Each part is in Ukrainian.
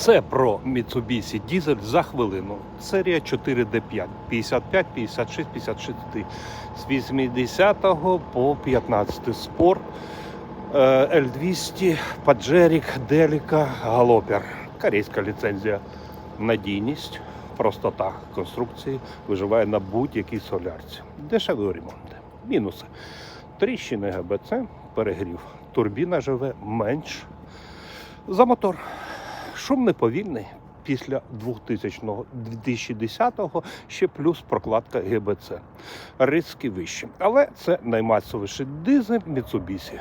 Це про Mitsubishi Diesel за хвилину. Серія 4D5, 55, 56, 56. З 80 по 15 спорт. Е, L200, Паджерік, Деліка, Галопер. Корейська ліцензія. Надійність, простота конструкції виживає на будь-якій солярці. Дешеві ремонти. Мінуси. Тріщини ГБЦ, перегрів. Турбіна живе менш за мотор. Шум не повільний. Після 2000-го, 2010-го ще плюс прокладка ГБЦ. Риски вищі. Але це наймасовіший дизель Mitsubishi.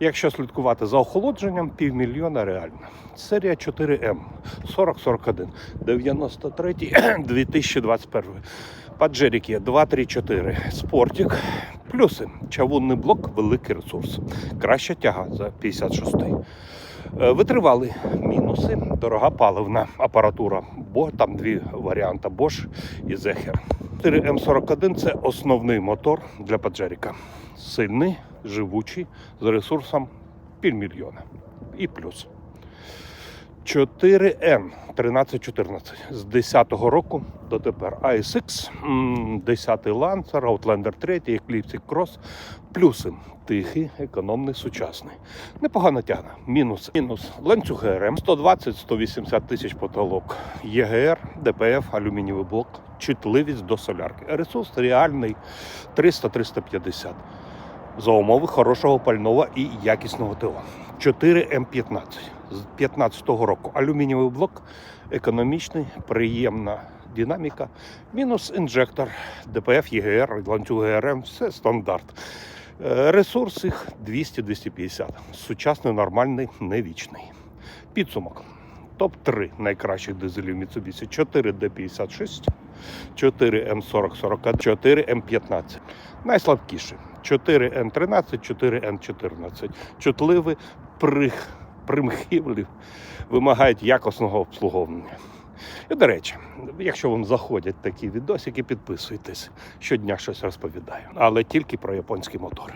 Якщо слідкувати за охолодженням, півмільйона реально. Серія 4М 4041, 93 2021. Паджерік є 234, спортик. Плюси. Чавунний блок, великий ресурс. Краща тяга за 56. Е, Витривали мінуси, дорога паливна апаратура, бо там дві варіанти Bosch і Zecher. 4М41 це основний мотор для Паджеріка. Сильний, живучий, з ресурсом півмільйона. І плюс. 4М 1314 з 10-го року до тепер ASX, 10-й Lancer, Outlander 3, Eclipse Cross. Плюси тихий, економний, сучасний. Непогано тягне. Мінус. Мінус. Ланцюг ГРМ 120-180 тисяч потолок. ЄГР, ДПФ, алюмінієвий блок, чутливість до солярки. Ресурс реальний 300-350 за умови хорошого пального і якісного ТО. 4М15 з 15-го року. Алюмінієвий блок, економічний, приємна динаміка. Мінус інжектор, ДПФ, ЄГР, ланцюг ГРМ, все стандарт. Е, Ресурс їх 200-250. Сучасний, нормальний, не вічний. Підсумок. Топ-3 найкращих дизелів Mitsubishi 4D56, 4М4040, 4М15. Найслабкіші 4Н13, 4Н14. Чутливі, прих, примхівлі, вимагають якісного обслуговування. І, до речі, якщо вам заходять такі відосики, підписуйтесь. Щодня щось розповідаю. Але тільки про японські мотори.